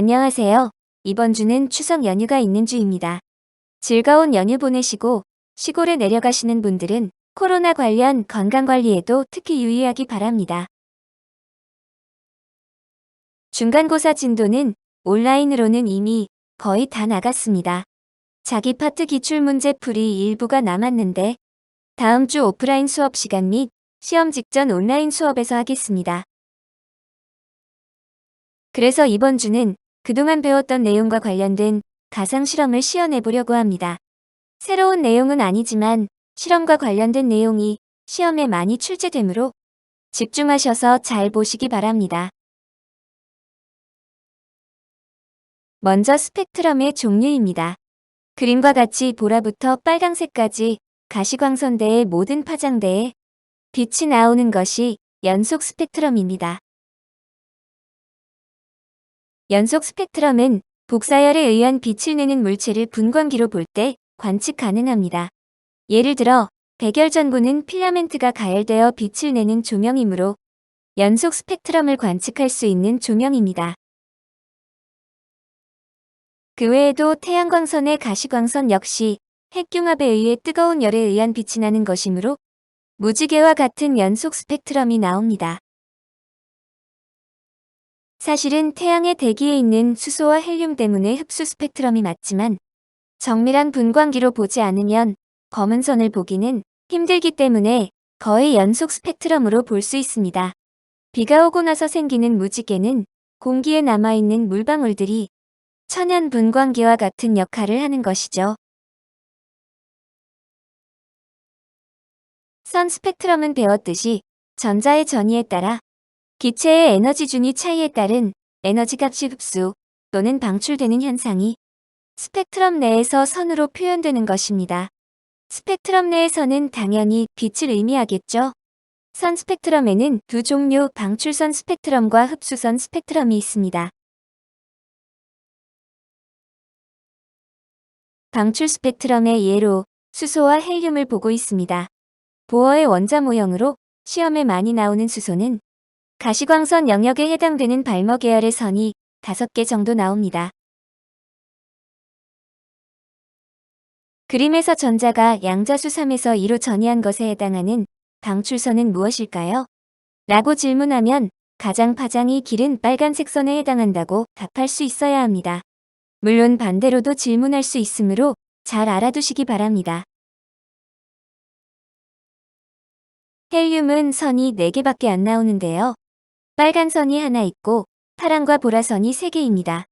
안녕하세요. 이번 주는 추석 연휴가 있는 주입니다. 즐거운 연휴 보내시고 시골에 내려가시는 분들은 코로나 관련 건강관리에도 특히 유의하기 바랍니다. 중간고사 진도는 온라인으로는 이미 거의 다 나갔습니다. 자기 파트 기출문제 풀이 일부가 남았는데 다음 주 오프라인 수업 시간 및 시험 직전 온라인 수업에서 하겠습니다. 그래서 이번 주는 그동안 배웠던 내용과 관련된 가상 실험을 시연해 보려고 합니다. 새로운 내용은 아니지만 실험과 관련된 내용이 시험에 많이 출제되므로 집중하셔서 잘 보시기 바랍니다. 먼저 스펙트럼의 종류입니다. 그림과 같이 보라부터 빨강색까지 가시광선대의 모든 파장대에 빛이 나오는 것이 연속 스펙트럼입니다. 연속 스펙트럼은 복사열에 의한 빛을 내는 물체를 분광기로 볼 때 관측 가능합니다. 예를 들어 백열 전구는 필라멘트가 가열되어 빛을 내는 조명이므로 연속 스펙트럼을 관측할 수 있는 조명입니다. 그 외에도 태양광선의 가시광선 역시 핵융합에 의해 뜨거운 열에 의한 빛이 나는 것이므로 무지개와 같은 연속 스펙트럼이 나옵니다. 사실은 태양의 대기에 있는 수소와 헬륨 때문에 흡수 스펙트럼이 맞지만 정밀한 분광기로 보지 않으면 검은 선을 보기는 힘들기 때문에 거의 연속 스펙트럼으로 볼 수 있습니다. 비가 오고 나서 생기는 무지개는 공기에 남아있는 물방울들이 천연 분광기와 같은 역할을 하는 것이죠. 선 스펙트럼은 배웠듯이 전자의 전이에 따라 기체의 에너지 준위 차이에 따른 에너지 값이 흡수 또는 방출되는 현상이 스펙트럼 내에서 선으로 표현되는 것입니다. 스펙트럼 선은 당연히 빛을 의미하겠죠. 선 스펙트럼에는 두 종류 방출선 스펙트럼과 흡수선 스펙트럼이 있습니다. 방출 스펙트럼의 예로 수소와 헬륨을 보고 있습니다. 보어의 원자 모형으로 시험에 많이 나오는 수소는 가시광선 영역에 해당되는 발머 계열의 선이 5개 정도 나옵니다. 그림에서 전자가 양자수 3에서 2로 전이한 것에 해당하는 방출선은 무엇일까요? 라고 질문하면 가장 파장이 길은 빨간색 선에 해당한다고 답할 수 있어야 합니다. 물론 반대로도 질문할 수 있으므로 잘 알아두시기 바랍니다. 헬륨은 선이 4개밖에 안 나오는데요. 빨간 선이 하나 있고 파란과 보라선이 3개입니다.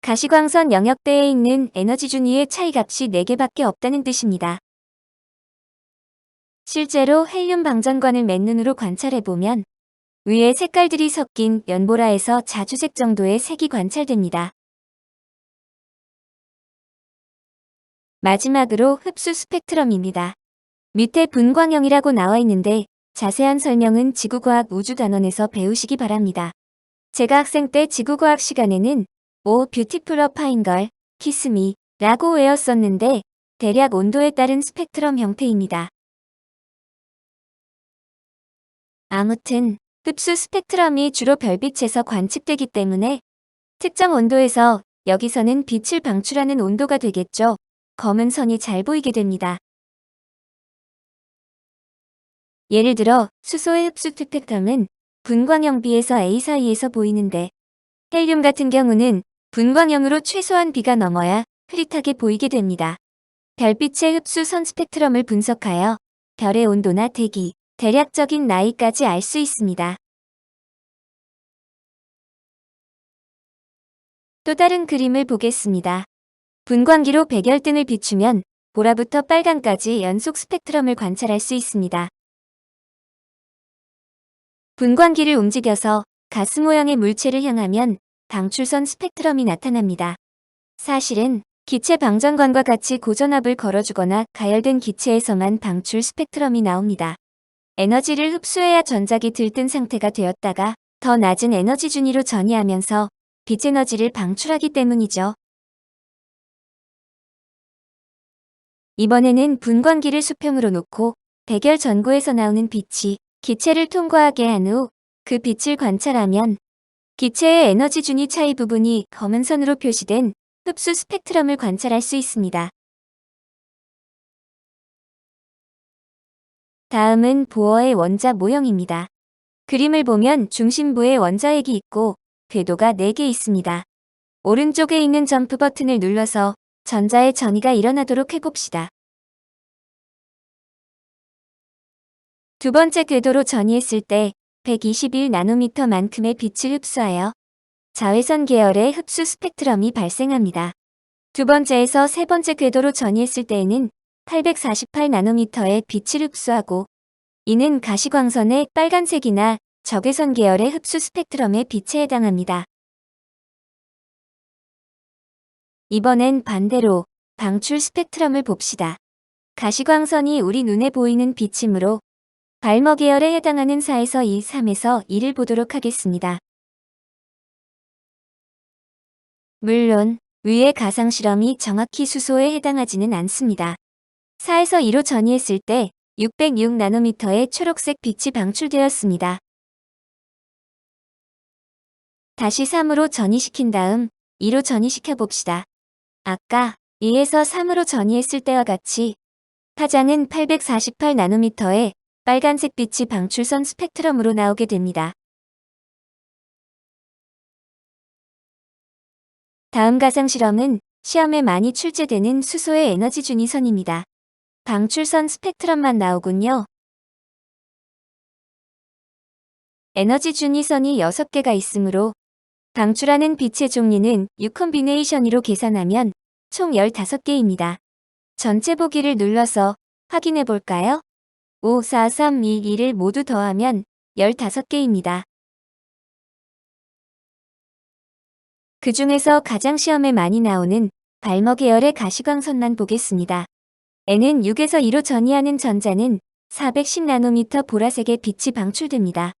가시광선 영역대에 있는 에너지 준위의 차이값이 4개밖에 없다는 뜻입니다. 실제로 헬륨 방전관을 맨눈으로 관찰해보면 위에 색깔들이 섞인 연보라에서 자주색 정도의 색이 관찰됩니다. 마지막으로 흡수 스펙트럼입니다. 밑에 분광형이라고 나와 있는데 자세한 설명은 지구과학 우주단원에서 배우시기 바랍니다. 제가 학생 때 지구과학 시간에는 오 뷰티풀 어 파인걸, 키스미 라고 외웠었는데 대략 온도에 따른 스펙트럼 형태입니다. 아무튼 흡수 스펙트럼이 주로 별빛에서 관측되기 때문에 특정 온도에서 여기서는 빛을 방출하는 온도가 되겠죠. 검은 선이 잘 보이게 됩니다. 예를 들어 수소의 흡수 스펙트럼은 분광형 B에서 A 사이에서 보이는데 헬륨 같은 경우는 분광형으로 최소한 B가 넘어야 흐릿하게 보이게 됩니다. 별빛의 흡수 선 스펙트럼을 분석하여 별의 온도나 대기, 대략적인 나이까지 알 수 있습니다. 또 다른 그림을 보겠습니다. 분광기로 백열등을 비추면 보라부터 빨강까지 연속 스펙트럼을 관찰할 수 있습니다. 분광기를 움직여서 가스 모양의 물체를 향하면 방출선 스펙트럼이 나타납니다. 사실은 기체 방전관과 같이 고전압을 걸어주거나 가열된 기체에서만 방출 스펙트럼이 나옵니다. 에너지를 흡수해야 전작이 들뜬 상태가 되었다가 더 낮은 에너지 준위로 전이하면서 빛 에너지를 방출하기 때문이죠. 이번에는 분광기를 수평으로 놓고 백열 전구에서 나오는 빛이 기체를 통과하게 한 후 그 빛을 관찰하면 기체의 에너지 준위 차이 부분이 검은 선으로 표시된 흡수 스펙트럼을 관찰할 수 있습니다. 다음은 보어의 원자 모형입니다. 그림을 보면 중심부에 원자핵이 있고 궤도가 4개 있습니다. 오른쪽에 있는 점프 버튼을 눌러서 전자의 전이가 일어나도록 해봅시다. 두 번째 궤도로 전이했을 때 121나노미터만큼의 빛을 흡수하여 자외선 계열의 흡수 스펙트럼이 발생합니다. 두 번째에서 세 번째 궤도로 전이했을 때에는 848나노미터의 빛을 흡수하고 이는 가시광선의 빨간색이나 적외선 계열의 흡수 스펙트럼의 빛에 해당합니다. 이번엔 반대로 방출 스펙트럼을 봅시다. 가시광선이 우리 눈에 보이는 빛이므로 발머 계열에 해당하는 4에서 2, 3에서 2를 보도록 하겠습니다. 물론 위의 가상실험이 정확히 수소에 해당하지는 않습니다. 4에서 2로 전이했을 때 606나노미터의 초록색 빛이 방출되었습니다. 다시 3으로 전이시킨 다음 2로 전이시켜 봅시다. 아까 2에서 3으로 전이했을 때와 같이 파장은 848나노미터의 빨간색 빛이 방출선 스펙트럼으로 나오게 됩니다. 다음 가상 실험은 시험에 많이 출제되는 수소의 에너지 준위선입니다. 방출선 스펙트럼만 나오군요. 에너지 준위선이 6개가 있으므로 방출하는 빛의 종류는 6컴비네이션으로 계산하면 총 15개입니다. 전체 보기를 눌러서 확인해 볼까요? 5, 4, 3, 2, 2를 모두 더하면 15개입니다. 그 중에서 가장 시험에 많이 나오는 발머 계열의 가시광선만 보겠습니다. N은 6에서 2로 전이하는 전자는 410나노미터 보라색의 빛이 방출됩니다.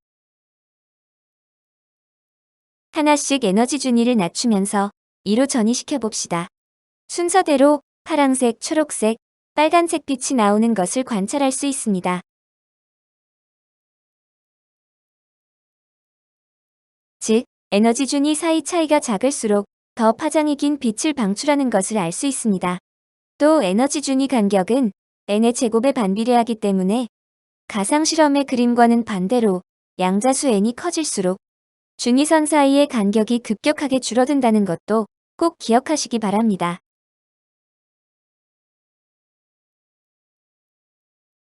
하나씩 에너지 준위를 낮추면서 2로 전이시켜 봅시다. 순서대로 파랑색, 초록색, 빨간색 빛이 나오는 것을 관찰할 수 있습니다. 즉, 에너지 준위 사이 차이가 작을수록 더 파장이 긴 빛을 방출하는 것을 알 수 있습니다. 또 에너지 준위 간격은 n의 제곱에 반비례하기 때문에 가상실험의 그림과는 반대로 양자수 n이 커질수록 준위선 사이의 간격이 급격하게 줄어든다는 것도 꼭 기억하시기 바랍니다.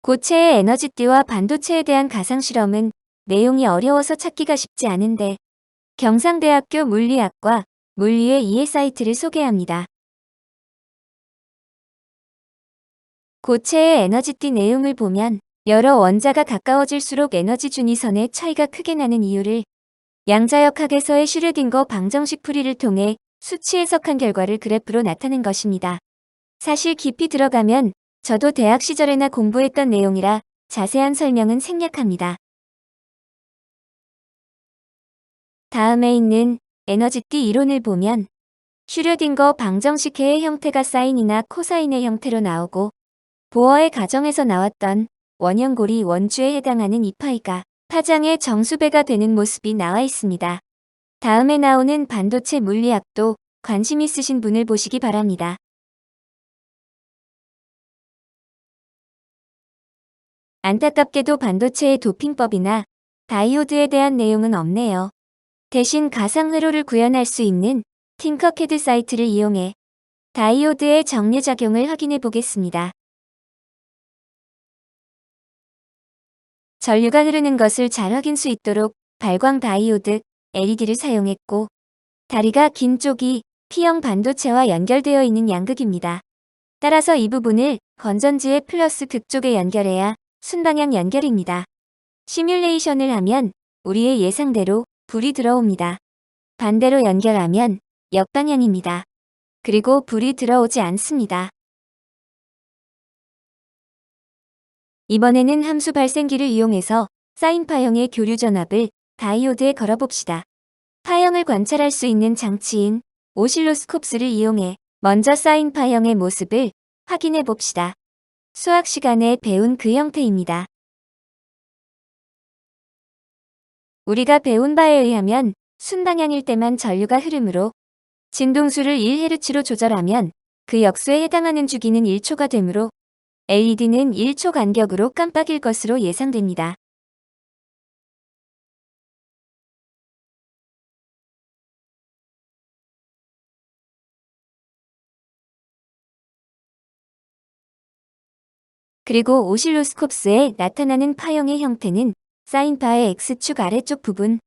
고체의 에너지띠와 반도체에 대한 가상실험은 내용이 어려워서 찾기가 쉽지 않은데 경상대학교 물리학과 물리의 이해 사이트를 소개합니다. 고체의 에너지띠 내용을 보면 여러 원자가 가까워질수록 에너지 준위선의 차이가 크게 나는 이유를 양자역학에서의 슈르딩거 방정식 풀이를 통해 수치 해석한 결과를 그래프로 나타낸 것입니다. 사실 깊이 들어가면 저도 대학 시절에나 공부했던 내용이라 자세한 설명은 생략합니다. 다음에 있는 에너지띠 이론을 보면 슈르딩거 방정식 해의 형태가 사인이나 코사인의 형태로 나오고 보어의 가정에서 나왔던 원형고리 원주에 해당하는 이파이가 파장의 정수배가 되는 모습이 나와 있습니다. 다음에 나오는 반도체 물리학도 관심 있으신 분을 보시기 바랍니다. 안타깝게도 반도체의 도핑법이나 다이오드에 대한 내용은 없네요. 대신 가상 회로를 구현할 수 있는 팅커캐드 사이트를 이용해 다이오드의 정례작용을 확인해 보겠습니다. 전류가 흐르는 것을 잘 확인 수 있도록 발광 다이오드 LED를 사용했고 다리가 긴 쪽이 P형 반도체와 연결되어 있는 양극입니다. 따라서 이 부분을 건전지의 플러스 극쪽에 연결해야 순방향 연결입니다. 시뮬레이션을 하면 우리의 예상대로 불이 들어옵니다. 반대로 연결하면 역방향입니다. 그리고 불이 들어오지 않습니다. 이번에는 함수 발생기를 이용해서 사인 파형의 교류 전압을 다이오드에 걸어봅시다. 파형을 관찰할 수 있는 장치인 오실로스콥스를 이용해 먼저 사인 파형의 모습을 확인해 봅시다. 수학 시간에 배운 그 형태입니다. 우리가 배운 바에 의하면 순방향일 때만 전류가 흐르므로 진동수를 1Hz로 조절하면 그 역수에 해당하는 주기는 1초가 되므로 LED는 1초 간격으로 깜빡일 것으로 예상됩니다. 그리고 오실로스콥스에 나타나는 파형의 형태는 사인파의 X축 아래쪽 부분,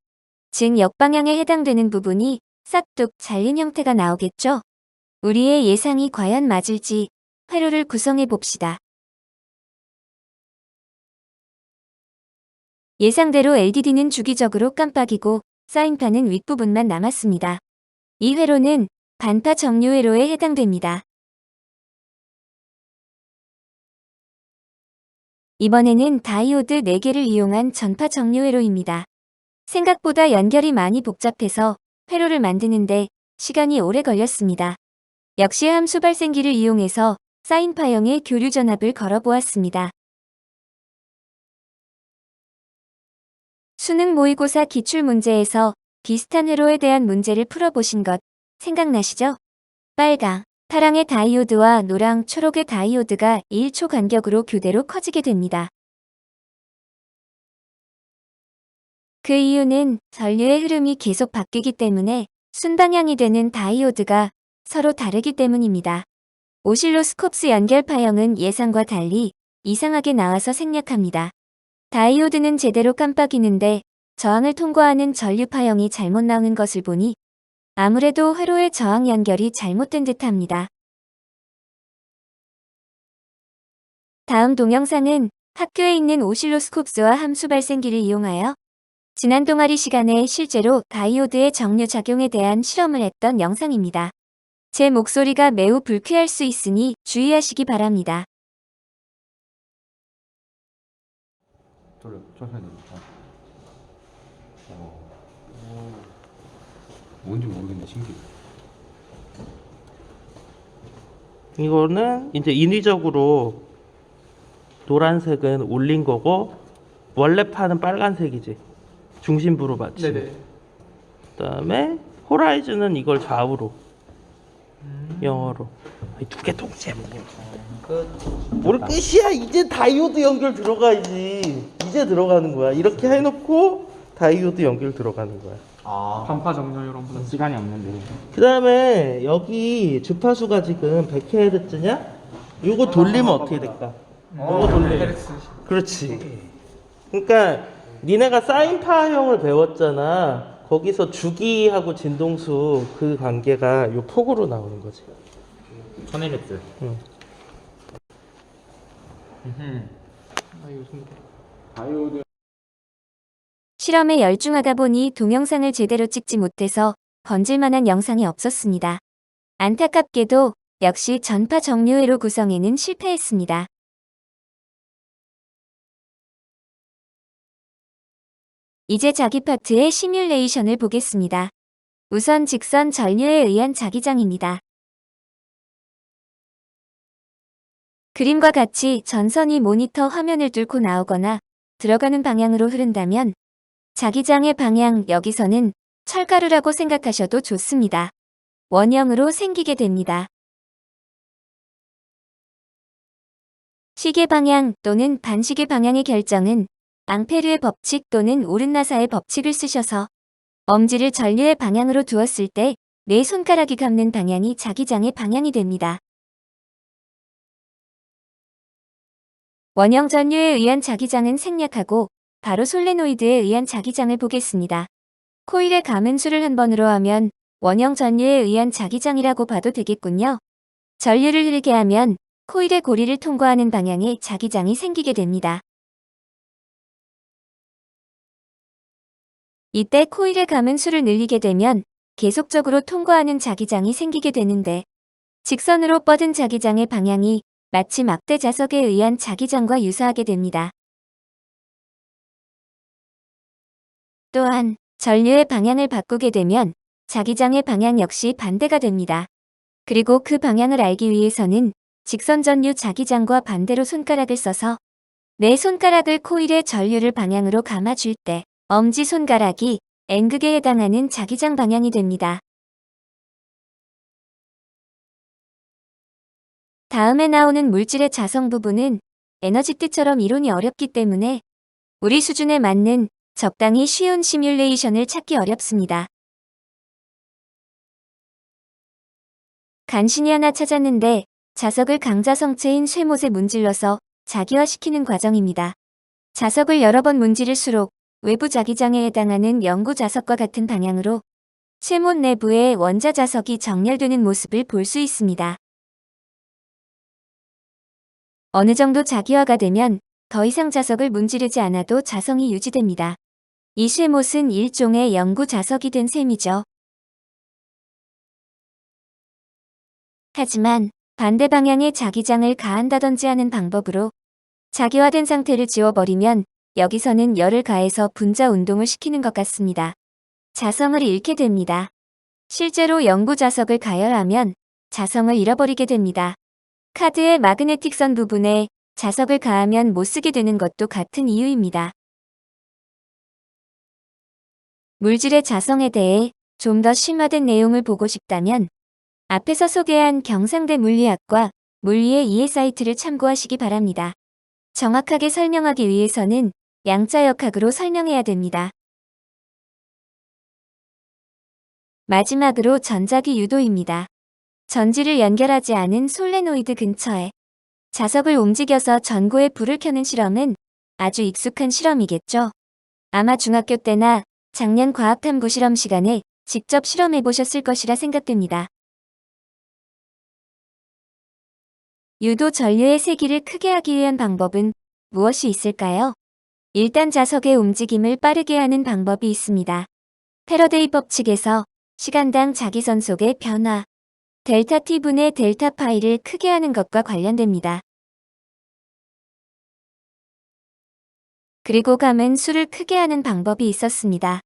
즉 역방향에 해당되는 부분이 싹둑 잘린 형태가 나오겠죠? 우리의 예상이 과연 맞을지 회로를 구성해 봅시다. 예상대로 LDD는 주기적으로 깜빡이고 사인파는 윗부분만 남았습니다. 이 회로는 반파 정류 회로에 해당됩니다. 이번에는 다이오드 4개를 이용한 전파 정류 회로입니다. 생각보다 연결이 많이 복잡해서 회로를 만드는데 시간이 오래 걸렸습니다. 역시 함수 발생기를 이용해서 사인 파형의 교류 전압을 걸어보았습니다. 수능 모의고사 기출 문제에서 비슷한 회로에 대한 문제를 풀어보신 것 생각나시죠? 빨강, 파랑의 다이오드와 노랑, 초록의 다이오드가 1초 간격으로 교대로 커지게 됩니다. 그 이유는 전류의 흐름이 계속 바뀌기 때문에 순방향이 되는 다이오드가 서로 다르기 때문입니다. 오실로스콥스 연결 파형은 예상과 달리 이상하게 나와서 생략합니다. 다이오드는 제대로 깜빡이는데 저항을 통과하는 전류 파형이 잘못 나오는 것을 보니 아무래도 회로의 저항 연결이 잘못된 듯합니다. 다음 동영상은 학교에 있는 오실로스콥스와 함수 발생기를 이용하여 지난 동아리 시간에 실제로 다이오드의 정류 작용에 대한 실험을 했던 영상입니다. 제 목소리가 매우 불쾌할 수 있으니 주의하시기 바랍니다. 돌려 천천히 어. 어. 뭔지 모르겠네 신기해. 이거는 이제 인위적으로 노란색은 올린 거고 원래 파는 빨간색이지. 중심부로 맞지 그다음에 호라이즌은 이걸 좌우로 영어로. 두 개 동시에 먹는 뭘 끝이야? 이제 다이오드 연결 들어가야지. 이제 들어가는 거야. 이렇게 해놓고 다이오드 연결 들어가는 거야 반파 정렬이랑 시간이 없는데. 그 다음에 여기 주파수가 지금 100Hz냐? 이거 돌리면 어떻게 될까? 이거 돌리면. 그렇지. 그러니까 니네가 사인파형을 배웠잖아. 거기서 주기하고 진동수 그 관계가 요 폭으로 나오는 거지. 1000Hz 응. 아 요즘 다이오드 실험에 열중하다 보니 동영상을 제대로 찍지 못해서 건질만한 영상이 없었습니다. 안타깝게도 역시 전파 정류회로 구성에는 실패했습니다. 이제 자기 파트의 시뮬레이션을 보겠습니다. 우선 직선 전류에 의한 자기장입니다. 그림과 같이 전선이 모니터 화면을 뚫고 나오거나 들어가는 방향으로 흐른다면 자기장의 방향 여기서는 철가루라고 생각하셔도 좋습니다. 원형으로 생기게 됩니다. 시계 방향 또는 반시계 방향의 결정은 앙페르의 법칙 또는 오른나사의 법칙을 쓰셔서 엄지를 전류의 방향으로 두었을 때 내 손가락이 감는 방향이 자기장의 방향이 됩니다. 원형 전류에 의한 자기장은 생략하고 바로 솔레노이드에 의한 자기장을 보겠습니다. 코일의 가문수를 한 번으로 하면 원형 전류에 의한 자기장이라고 봐도 되겠군요. 전류를 흐르게 하면 코일의 고리를 통과하는 방향에 자기장이 생기게 됩니다. 이때 코일의 가문수를 늘리게 되면 계속적으로 통과하는 자기장이 생기게 되는데 직선으로 뻗은 자기장의 방향이 마치 막대 자석에 의한 자기장과 유사하게 됩니다. 또한 전류의 방향을 바꾸게 되면 자기장의 방향 역시 반대가 됩니다. 그리고 그 방향을 알기 위해서는 직선 전류 자기장과 반대로 손가락을 써서 내 손가락을 코일의 전류를 방향으로 감아줄 때 엄지 손가락이 N극에 해당하는 자기장 방향이 됩니다. 다음에 나오는 물질의 자성 부분은 에너지 뜻처럼 이론이 어렵기 때문에 우리 수준에 맞는 적당히 쉬운 시뮬레이션을 찾기 어렵습니다. 간신히 하나 찾았는데 자석을 강자성체인 쇠못에 문질러서 자기화시키는 과정입니다. 자석을 여러 번 문지를수록 외부 자기장에 해당하는 영구 자석과 같은 방향으로 쇠못 내부에 원자 자석이 정렬되는 모습을 볼 수 있습니다. 어느 정도 자기화가 되면 더 이상 자석을 문지르지 않아도 자성이 유지됩니다. 이 쇠못은 일종의 영구 자석이 된 셈이죠. 하지만 반대 방향에 자기장을 가한다든지 하는 방법으로 자기화된 상태를 지워버리면 여기서는 열을 가해서 분자 운동을 시키는 것 같습니다. 자성을 잃게 됩니다. 실제로 영구 자석을 가열하면 자성을 잃어버리게 됩니다. 카드의 마그네틱선 부분에 자석을 가하면 못 쓰게 되는 것도 같은 이유입니다. 물질의 자성에 대해 좀 더 심화된 내용을 보고 싶다면 앞에서 소개한 경상대 물리학과 물리의 이해 사이트를 참고하시기 바랍니다. 정확하게 설명하기 위해서는 양자역학으로 설명해야 됩니다. 마지막으로 전자기 유도입니다. 전지를 연결하지 않은 솔레노이드 근처에 자석을 움직여서 전구에 불을 켜는 실험은 아주 익숙한 실험이겠죠. 아마 중학교 때나 작년 과학탐구 실험 시간에 직접 실험해 보셨을 것이라 생각됩니다. 유도 전류의 세기를 크게 하기 위한 방법은 무엇이 있을까요? 일단 자석의 움직임을 빠르게 하는 방법이 있습니다. 패러데이 법칙에서 시간당 자기선속의 변화, 델타 t분의 델타 파이를 크게 하는 것과 관련됩니다. 그리고 감은 수를 크게 하는 방법이 있었습니다.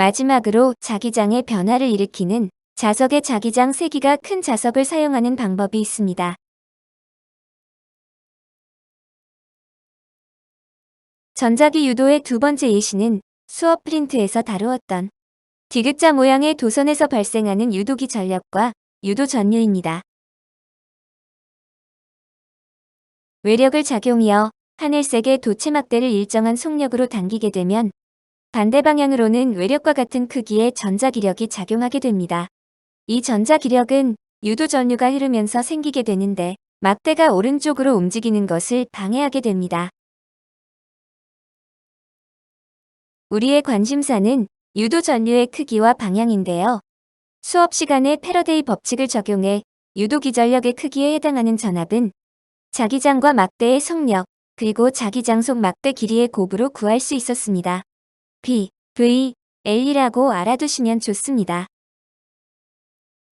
마지막으로 자기장의 변화를 일으키는 자석의 자기장 세기가 큰 자석을 사용하는 방법이 있습니다. 전자기 유도의 두 번째 예시는 수업 프린트에서 다루었던 디귿자 모양의 도선에서 발생하는 유도기 전력과 유도 전류입니다. 외력을 작용이어 하늘색의 도체 막대를 일정한 속력으로 당기게 되면 반대 방향으로는 외력과 같은 크기의 전자기력이 작용하게 됩니다. 이 전자기력은 유도 전류가 흐르면서 생기게 되는데 막대가 오른쪽으로 움직이는 것을 방해하게 됩니다. 우리의 관심사는 유도 전류의 크기와 방향인데요. 수업 시간에 패러데이 법칙을 적용해 유도 기전력의 크기에 해당하는 전압은 자기장과 막대의 속력, 그리고 자기장 속 막대 길이의 곱으로 구할 수 있었습니다. B, V, L이라고 알아두시면 좋습니다.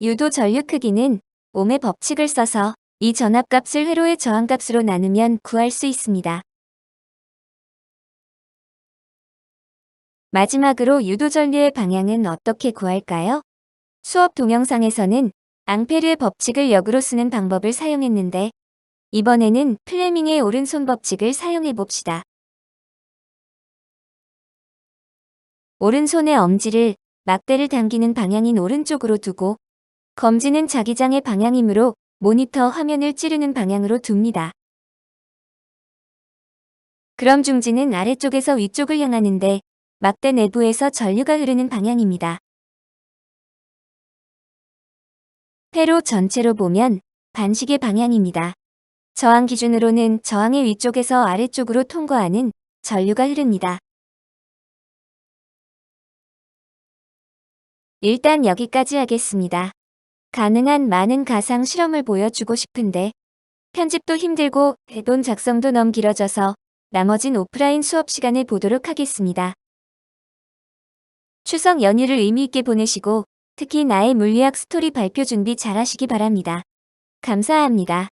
유도 전류 크기는 옴의 법칙을 써서 이 전압값을 회로의 저항값으로 나누면 구할 수 있습니다. 마지막으로 유도 전류의 방향은 어떻게 구할까요? 수업 동영상에서는 앙페르의 법칙을 역으로 쓰는 방법을 사용했는데 이번에는 플레밍의 오른손 법칙을 사용해 봅시다. 오른손의 엄지를 막대를 당기는 방향인 오른쪽으로 두고 검지는 자기장의 방향이므로 모니터 화면을 찌르는 방향으로 둡니다. 그럼 중지는 아래쪽에서 위쪽을 향하는데 막대 내부에서 전류가 흐르는 방향입니다. 회로 전체로 보면 반식의 방향입니다. 저항 기준으로는 저항의 위쪽에서 아래쪽으로 통과하는 전류가 흐릅니다. 일단 여기까지 하겠습니다. 가능한 많은 가상 실험을 보여주고 싶은데 편집도 힘들고 대본 작성도 너무 길어져서 나머진 오프라인 수업 시간에 보도록 하겠습니다. 추석 연휴를 의미있게 보내시고 특히 나의 물리학 스토리 발표 준비 잘 하시기 바랍니다. 감사합니다.